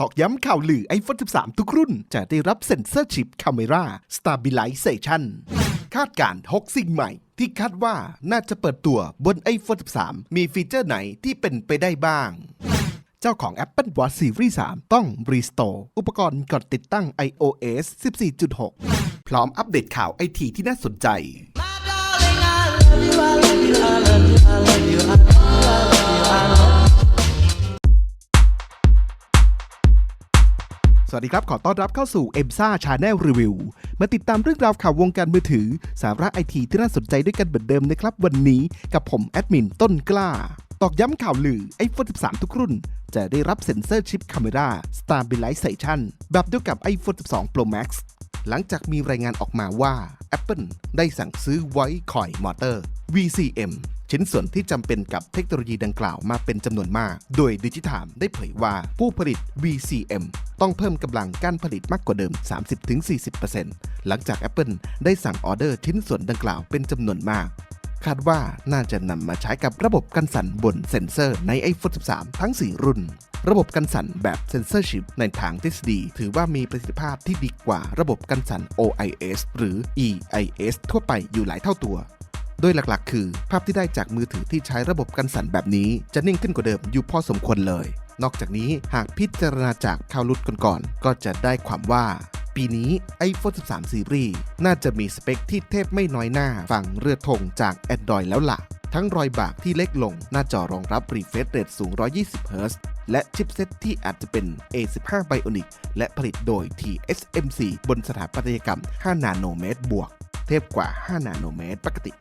ตอกย้ำข่าวลือ iPhone 13 ทุกรุ่น จะได้รับเซ็นเซอร์ชิป Camera Stabilization คาดการ 6 สิ่งใหม่ ที่คาดว่าน่าจะเปิดตัวบน iPhone 13 มีฟีเจอร์ไหนที่เป็นไปได้บ้าง เจ้าของ Apple Watch Series 3 ต้อง Restore อุปกรณ์กดติดตั้ง iOS 14.6 พร้อมอัปเดตข่าวไอทีที่น่าสนใจ สวัสดีครับ ขอต้อนรับเข้าสู่ e m s a Channel Review มาติดตามเรื่องราวข่าววงการมือถือ สาระไอทีที่น่าสนใจด้วยกันเหมือนเดิมนะครับ วันนี้กับผมแอดมินต้นกล้า ตอกย้ำข่าวลือ iPhone 13 ทุกรุ่น จะได้รับเซ็นเซอร์ชิป Camera Stabilization แบบเดียวกับ iPhone 12 Pro Max หลังจากมีรายงานออกมาว่า Apple ได้สั่งซื้อไว้คอยมอเตอร์ VCM ชิ้นส่วนที่จำเป็นกับเทคโนโลยีดังกล่าวมาเป็นจำนวนมาก โดยดิจิถามได้เผยว่าผู้ผลิต VCM ต้องเพิ่มกำลังการผลิตมากกว่าเดิม 30-40%หลังจาก Apple ได้สั่งออเดอร์ชิ้นส่วนดังกล่าวเป็นจำนวนมาก คาดว่าน่าจะนำมาใช้กับระบบกันสั่นบนเซ็นเซอร์ใน iPhone 13 ทั้ง 4 รุ่น ระบบกันสั่นแบบเซนเซอร์ชิปในทางทฤษฎีถือว่ามีประสิทธิภาพที่ดีกว่าระบบกันสั่น OIS หรือ EIS ทั่วไปอยู่หลายเท่าตัวโดยหลักๆ คือ ภาพที่ได้จากมือถือที่ใช้ระบบกันสั่นแบบนี้จะนิ่งขึ้นกว่าเดิมอยู่พอสมควรเลย นอกจากนี้หากพิจารณาจากข่าวลุดก่อนๆก็จะได้ความว่า ปีนี้ iPhone 13 Series น่าจะมีสเปคที่เทพไม่น้อยหน้าฝั่งเรือธงจาก Android แล้วล่ะ ทั้งรอยบากที่เล็กลงหน้าจอรองรับ refresh rate สูง 120 Hz และชิปเซ็ตที่อาจจะเป็น A15 Bionic และผลิตโดย TSMC บนสถาปัตยกรรม 5 นาโนเมตรบวก เทพกว่า 5 นาโนเมตรปกติ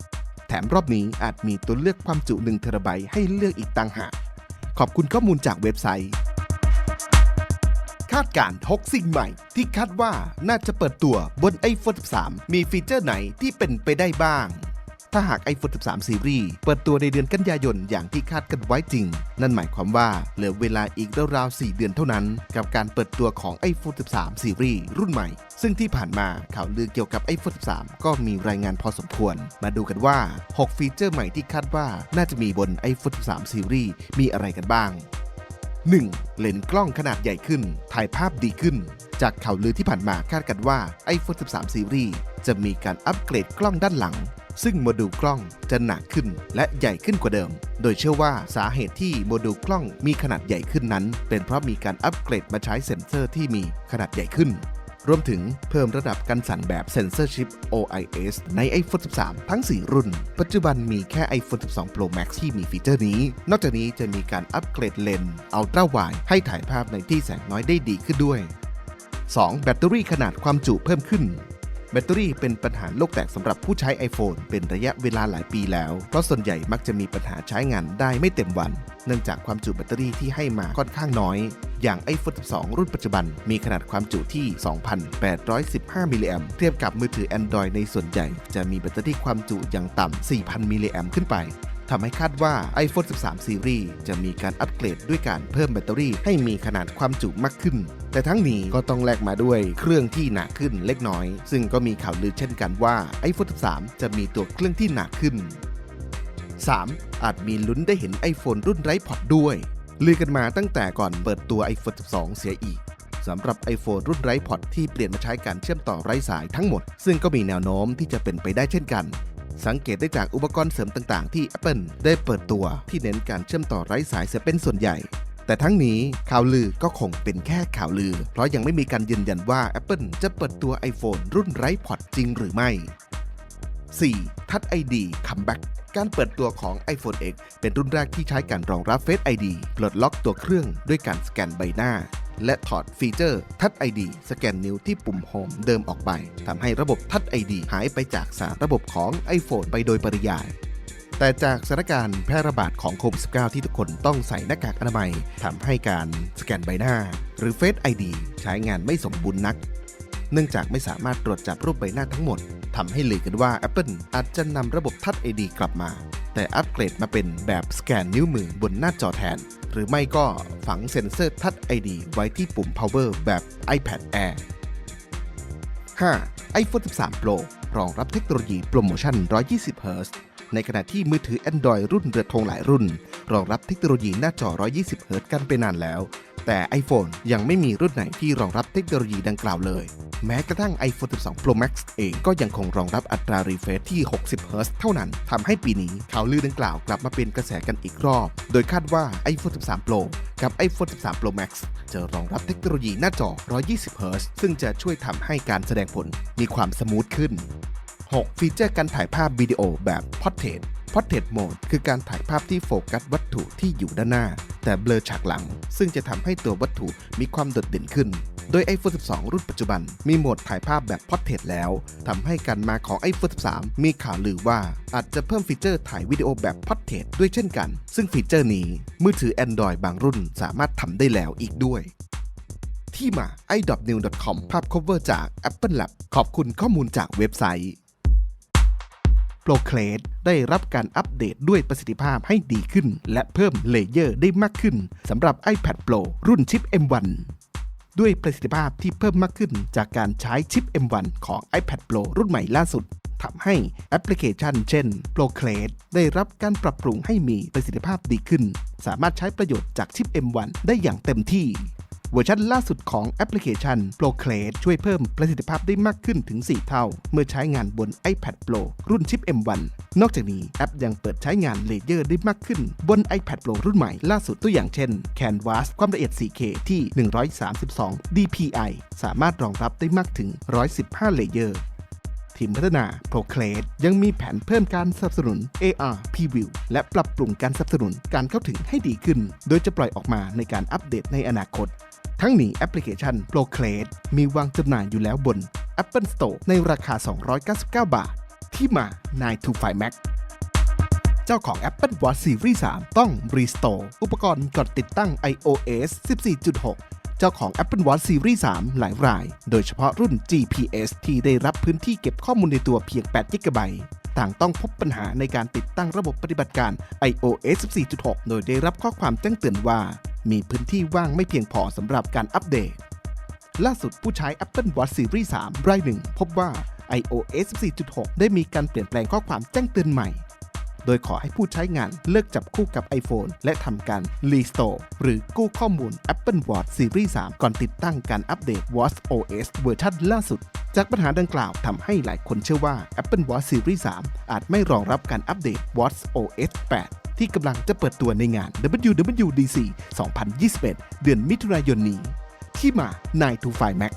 แถมรอบนี้อาจมีตัวเลือกความจุ1เทราไบต์ให้เลือกอีกต่างหาก ขอบคุณข้อมูลจากเว็บไซต์ คาดการณ์6สิ่งใหม่ ที่คาดว่าน่าจะเปิดตัวบน iPhone 13 มีฟีเจอร์ไหนที่เป็นไปได้บ้าง ถ้าหาก iPhone 13 Series เปิดตัวในเดือนกันยายนอย่างที่คาดกันไว้จริง นั่นหมายความว่าเหลือเวลาอีกราวๆ4เดือนเท่านั้น กับการเปิดตัวของ iPhone 13 Series รุ่นใหม่ ซึ่งที่ผ่านมาข่าวลือเกี่ยวกับ iPhone 13 ก็มีรายงานพอสมควร มาดูกันว่า 6 ฟีเจอร์ใหม่ที่คาดว่าน่าจะมีบน iPhone 13 Series มีอะไรกันบ้าง 1. เลนส์กล้องขนาดใหญ่ขึ้น ถ่ายภาพดีขึ้น จากข่าวลือที่ผ่านมาคาดกันว่า iPhone 13 Series จะมีการอัปเกรดกล้องด้านหลัง ซึ่งโมดูลกล้องจะหนักขึ้นและใหญ่ขึ้นกว่าเดิม โดยเชื่อว่าสาเหตุที่โมดูลกล้องมีขนาดใหญ่ขึ้นนั้น เป็นเพราะมีการอัปเกรดมาใช้เซ็นเซอร์ที่มีขนาดใหญ่ขึ้น รวมถึงเพิ่มระดับการสั่นแบบเซนเซอร์ชิป OIS ใน iPhone 13 ทั้ง 4 รุ่น ปัจจุบันมีแค่ iPhone 12 Pro Max ที่มีฟีเจอร์นี้ นอกจากนี้จะมีการอัปเกรดเลนส์ Ultra Wide ให้ถ่ายภาพในที่แสงน้อยได้ดีขึ้นด้วย 2. แบตเตอรี่ขนาดความจุเพิ่มขึ้น ตเตอรี่เป็นปัญหาโลกแตกสำหรับผู้ใช้ iPhone เป็นระยะเวลาหลายปีแล้ว เพราะส่วนใหญ่มักจะมีปัญหาใช้งานได้ไม่เต็มวัน เนื่องจากความจุแบตเตอรี่ที่ให้มาค่อนข้างน้อย อย่าง iPhone 12 รุ่นปัจจุบัน มีขนาดความจุที่ 2,815 มิลลิแอมเทียบกับมือถือ Android ในส่วนใหญ่ จะมีแบตเตอรี่ความจุอย่างต่ำ 4,000 มิลลิแอมขึ้นไป ทำให้คาดว่า iPhone 13 Series จะมีการอัปเกรดด้วยการเพิ่มแบตเตอรี่ให้มีขนาดความจุมากขึ้น แต่ทั้งนี้ก็ต้องแลกมาด้วยเครื่องที่หนักขึ้นเล็กน้อย ซึ่งก็มีข่าวลือเช่นกันว่า iPhone 13 จะมีตัวเครื่องที่หนักขึ้น 3. อาจมีลุ้นได้เห็น iPhone รุ่นไร้พอร์ตด้วย ลือกันมาตั้งแต่ก่อนเปิดตัว iPhone 12 เสียอีกสำหรับ iPhone รุ่นไร้พอร์ตที่เปลี่ยนมาใช้การเชื่อมต่อไร้สายทั้งหมด ซึ่งก็มีแนวโน้มที่จะเป็นไปได้เช่นกัน สังเกตได้จากอุปกรณ์เสริมต่างๆ ที่ Apple ได้เปิดตัวที่เน้นการเชื่อมต่อไร้สายเสียเป็นส่วนใหญ่ แต่ทั้งนี้ข่าวลือก็คงเป็นแค่ข่าวลือ เพราะยังไม่มีการยืนยันว่า Apple จะเปิดตัว iPhone รุ่นไร้พอร์ตจริงหรือไม่ 4. ทัช ID คัมแบ็กการเปิดตัวของ iPhone X เป็นรุ่นแรกที่ใช้การรองรับ Face ID ปลดล็อกตัวเครื่องด้วยการสแกนใบหน้า และถอดฟีเจอร์ทัช ID สแกนนิ้วที่ปุ่มโฮมเดิมออกไปทำให้ระบบทัช ID หายไปจากสารระบบของ iPhone ไปโดยปริยาย แต่จากสถานการณ์แพร่ระบาดของโควิด -19 ที่ทุกคนต้องใส่หน้ากากอนามัยทำให้การสแกนใบหน้า หรือ Face ID ใช้งานไม่สมบูรณ์นัก เนื่องจากไม่สามารถตรวจจับรูปใบหน้าทั้งหมดทำให้ลือกันว่า Apple อาจจะนำระบบทัช ID กลับมา แต่อัปเกรดมาเป็นแบบสแกนนิ้วมือบนหน้าจอแทน หรือไม่ก็ฝังเซ็นเซอร์ทัช ID ไว้ที่ปุ่ม power แบบ iPad Air 5. iPhone 13 Pro รองรับเทคโนโลยีโปรโมชั่น 120 Hz ในขณะที่มือถือ Android รุ่นเรือธงหลายรุ่น รองรับเทคโนโลยีหน้าจอ 120เฮิรตกันไปนานแล้ว แต่ iPhone ยังไม่มีรุ่นไหนที่รองรับเทคโนโลยีดังกล่าวเลย แม้กระทั่ง iPhone 12 Pro Max เองก็ยังคงรองรับอัตรารีเฟรชที่ 60เฮิรตเท่านั้นทำให้ปีนี้ข่าวลือดังกล่าวกลับมาเป็นกระแสกันอีกรอบ โดยคาดว่า iPhone 13 Pro กับ iPhone 13 Pro Max จะรองรับเทคโนโลยีหน้าจอ 120เฮิรตซ์ซึ่งจะช่วยทำให้การแสดงผลมีความสมูทขึ้น 6. ฟีเจอร์การถ่ายภาพวิดีโอแบบ Portrait Portrait Mode คือการถ่ายภาพที่โฟกัสวัตถุที่อยู่ด้านหน้า แต่เบลอฉากหลัง ซึ่งจะทำให้ตัววัตถุมีความโดดเด่นขึ้น โดย iPhone 12 รุ่นปัจจุบัน มีโหมดถ่ายภาพแบบ Portrait แล้ว ทำให้การมาของ iPhone 13 มีข่าวลือว่า อาจจะเพิ่มฟีเจอร์ถ่ายวิดีโอแบบ Portrait ด้วยเช่นกัน ซึ่งฟีเจอร์นี้ มือถือ Android บางรุ่นสามารถทำได้แล้วอีกด้วยที่มา i.new.com ภาพ cover จาก Apple Lab ขอบคุณข้อมูลจากเว็บไซต์ Proclade ได้รับการอัปเดตด้วยประสิทธิภาพให้ดีขึ้น และเพิ่มเลเยอร์ได้มากขึ้นสำหรับ iPad Pro รุ่นชิป M1 ด้วยประสิทธิภาพที่เพิ่มมากขึ้นจากการใช้ชิป M1 ของ iPad Pro รุ่นใหม่ล่าสุดทำให้แอปพลิเคชันเช่น Procreate ได้รับการปรับปรุงให้มีประสิทธิภาพดีขึ้น สามารถใช้ประโยชน์จากชิป M1 ได้อย่างเต็มที่ เวอร์ชันล่าสุดของแอปพลิเคชัน Proclade ช่วยเพิ่มประสิทธิภาพได้มากขึ้นถึง 4 เท่า เมื่อใช้งานบน iPad Pro รุ่นชิป M1 นอกจากนี้แอปยังเปิดใช้งานเลเยอร์ได้มากขึ้น บน iPad Pro รุ่นใหม่ล่าสุดตัวอย่างเช่น Canvas ความละเอียด 4K ที่ 132 dpi สามารถรองรับได้มากถึง 115 เลเยอร์ ทีมพัฒนา Proclade ยังมีแผนเพิ่มการสนับสนุน AR Preview และปรับปรุงการสนับสนุนการเข้าถึงให้ดีขึ้น โดยจะปล่อยออกมาในการอัปเดตในอนาคต ทั้งนี้แอปพลิเคชัน Proclade มีวางจำหน่ายอยู่แล้วบน Apple Store ในราคา 299 บาท ที่มา 9 to 5 Mac เจ้าของ Apple Watch Series 3 ต้อง Restore อุปกรณ์ก่อนติดตั้ง iOS 14.6 เจ้าของ Apple Watch Series 3 หลายราย โดยเฉพาะรุ่น GPS ที่ได้รับพื้นที่เก็บข้อมูลในตัวเพียง8 GB ต่างต้องพบปัญหาในการติดตั้งระบบปฏิบัติการ iOS 14.6 โดยได้รับข้อความแจ้งเตือนว่า มีพื้นที่ว่างไม่เพียงพอสำหรับการอัปเดต ล่าสุดผู้ใช้ Apple Watch Series 3 รายหนึ่ง พบว่า iOS 14.6 ได้มีการเปลี่ยนแปลงข้อความแจ้งเตือนใหม่ โดยขอให้ผู้ใช้งานเลิกจับคู่กับ iPhone และทำการ Restore หรือกู้ข้อมูล Apple Watch Series 3 ก่อนติดตั้งการอัปเดต Watch OS เวอร์ชันล่าสุด จากปัญหาดังกล่าวทำให้หลายคนเชื่อว่า Apple Watch Series 3 อาจไม่รองรับการอัปเดต Watch OS 8ที่กำลังจะเปิดตัวในงาน WWDC 2021 เดือนมิถุนายนนี้ ที่มา 9 to 5 Mac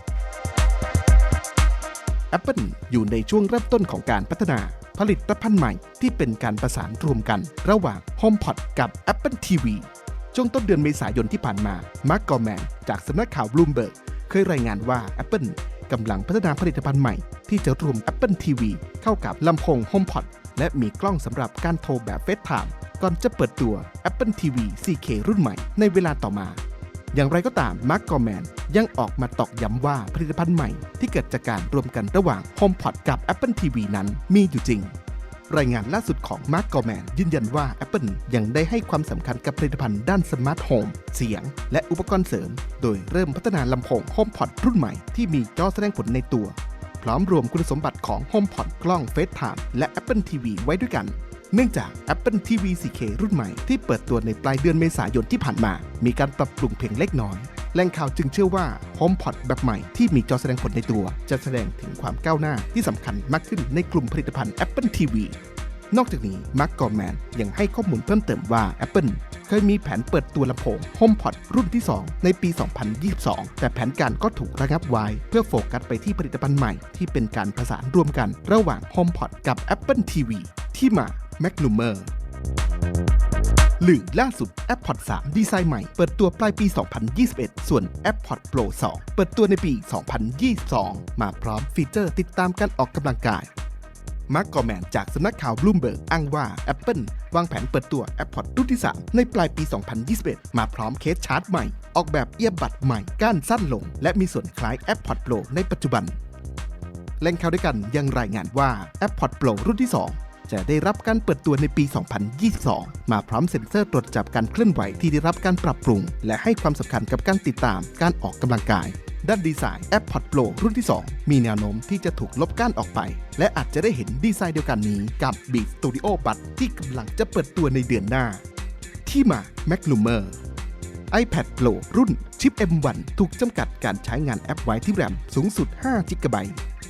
Apple อยู่ในช่วงเริ่มต้นของการพัฒนา ผลิตภัณฑ์ใหม่ที่เป็นการประสานรวมกันระหว่าง HomePod กับ Apple TV ช่วงต้นเดือนเมษายนที่ผ่านมา มาร์กกอร์แมนจากสำนักข่าว Bloomberg เคยรายงานว่า Apple กำลังพัฒนาผลิตภัณฑ์ใหม่ ที่จะรวม Apple TV เข้ากับลำโพง HomePod และมีกล้องสำหรับการโทรแบบ FaceTime ก่อนจะเปิดตัว Apple TV 4K รุ่นใหม่ในเวลาต่อมา อย่างไรก็ตามมาร์กกอร์แมนยังออกมาตอกย้ำว่าผลิตภัณฑ์ใหม่ที่เกิดจากการรวมกันระหว่าง HomePod กับ Apple TV นั้นมีอยู่จริง รายงานล่าสุดของมาร์กกอร์แมนยืนยันว่า Apple ยังได้ให้ความสำคัญกับผลิตภัณฑ์ด้านสมาร์ทโฮมเสียง และอุปกรณ์เสริม โดยเริ่มพัฒนาลำโพง HomePod รุ่นใหม่ที่มีจอแสดงผลในตัว พร้อมรวมคุณสมบัติของ HomePod กล้อง FaceTime และ Apple TV ไว้ด้วยกัน เนื่องจาก Apple TV 4K รุ่นใหม่ที่เปิดตัวในปลายเดือนเมษายนที่ผ่านมา มีการปรับปรุงเพียงเล็กน้อยแหล่งข่าวจึงเชื่อว่า HomePod แบบใหม่ที่มีจอแสดงผลในตัว จะแสดงถึงความก้าวหน้าที่สำคัญมากขึ้นในกลุ่มผลิตภัณฑ์ Apple TV นอกจากนี้มาร์กกอร์แมนยังให้ข้อมูลเพิ่มเติมว่า Apple เคยมีแผนเปิดตัวลำโพง HomePod รุ่นที่ 2 ในปี 2022 แต่แผนการก็ถูกระงับไว้ เพื่อโฟกัสไปที่ผลิตภัณฑ์ใหม่ที่เป็นการผสานรวมกันระหว่าง HomePod กับ Apple TV ที่มา m a c n u m e r หรือล่าสุด AirPod 3 ดีไซน์ใหม่ เปิดตัวปลายปี 2021 ส่วน AirPod Pro 2 เปิดตัวในปี 2022 มาพร้อมฟีเจอร์ติดตามการออกกำลังกาย มาร์กกอร์แมนจากสำนักข่าว Bloomberg อ้างว่า Apple วางแผนเปิดตัว AirPod รุ่นที่ 3 ในปลายปี 2021 มาพร้อมเคสชาร์จใหม่ ออกแบบเอียบบัดใหม่ก้านสั้นลง และมีส่วนคล้าย AirPod Pro ในปัจจุบันแหล่งข่าวด้วยกันยังรายงานว่า AirPod Pro รุ่นที่ 2 จะได้รับการเปิดตัวในปี 2022 มาพร้อมเซ็นเซอร์ตรวจจับการเคลื่อนไหวที่ได้รับการปรับปรุง และให้ความสำคัญกับการติดตามการออกกำลังกาย ด้านดีไซน์ AirPods Pro รุ่นที่ 2 มีแนวโน้มที่จะถูกลบก้านออกไป และอาจจะได้เห็นดีไซน์เดียวกันนี้กับ Beat Studio Buds ที่กำลังจะเปิดตัวในเดือนหน้า ที่มา m a c l u m e r iPad Pro รุ่นชิป M1 ถูกจำกัดการใช้งานแอปไว้ที่แรมสูงสุด5 g b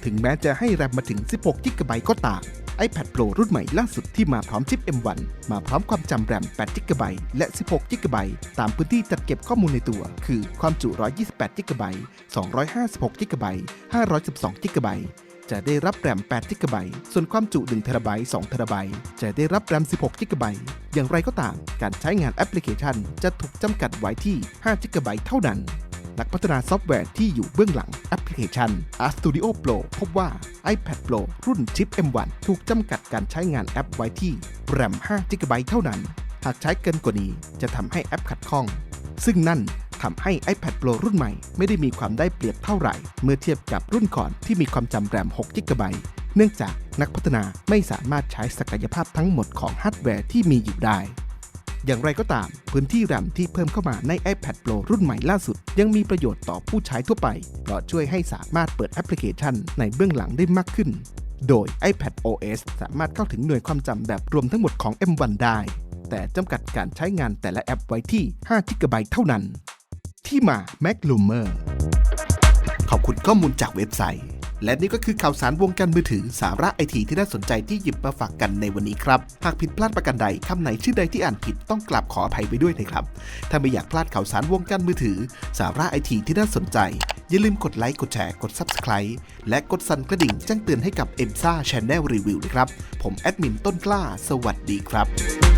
ถึงแม้จะให้แรมมาถึง 16 g b ก็ตาม iPad Pro รุ่นใหม่ล่าสุดที่มาพร้อมชิป M1 มาพร้อมความจำแรม8 g b และ 16 g b ตามพื้นที่จัดเก็บข้อมูลในตัว คือความจุ 128 g b 256 g b 512 g b จะได้รับแรม8 g b ส่วนความจุ1 t b 2 t b จะได้รับแรม 16 g b อย่างไรก็ตาม การใช้งานแอปพลิเคชันจะถูกจำกัดไว้ที่5 g b เท่านั้น นักพัฒนาซอฟต์แวร์ที่อยู่เบื้องหลังแอปพลิเคชัน Art Studio Pro พบว่า iPad Pro รุ่นชิป M1 ถูกจำกัดการใช้งานแอปไว้ที่แรม5 g b เท่านั้น หากใช้เกินกว่านี้จะทำให้แอปขัดข้อง ซึ่งนั่นทำให้ iPad Pro รุ่นใหม่ไม่ได้มีความได้เปรียบเท่าไหร่ เมื่อเทียบกับรุ่นก่อนที่มีความจำแรม6 g b เนื่องจากนักพัฒนาไม่สามารถใช้ศักยภาพทั้งหมดของฮาร์ดแวร์ที่มีอยู่ได้ อย่างไรก็ตาม พื้นที่แรมที่เพิ่มเข้ามาใน iPad Pro รุ่นใหม่ล่าสุด ยังมีประโยชน์ต่อผู้ใช้ทั่วไป เพราะช่วยให้สามารถเปิดแอปพลิเคชันในเบื้องหลังได้มากขึ้น โดย iPad OS สามารถเข้าถึงหน่วยความจำแบบรวมทั้งหมดของ M1 ได้ แต่จำกัดการใช้งานแต่ละแอปไว้ที่5 g b เท่านั้น ที่มา Mac l u m e r ขอบคุณข้อมูลจากเว็บไซต์ และนี่ก็คือข่าวสารวงการมือถือสาระไอทีที่น่าสนใจที่หยิบมาฝากกันในวันนี้ครับ หากผิดพลาดประการใดคำไหนชื่อใดที่อ่านผิดต้องกราบขออภัยไปด้วยนะครับ ถ้าไม่อยากพลาดข่าวสารวงการมือถือ สาระไอทีที่น่าสนใจ อย่าลืมกดไลค์กดแชร์กด Subscribe และกดสั่นกระดิ่งแจ้งเตือนให้กับ e m s a Channel Review นะครับ ผมแอดมินต้นกล้า สวัสดีครับ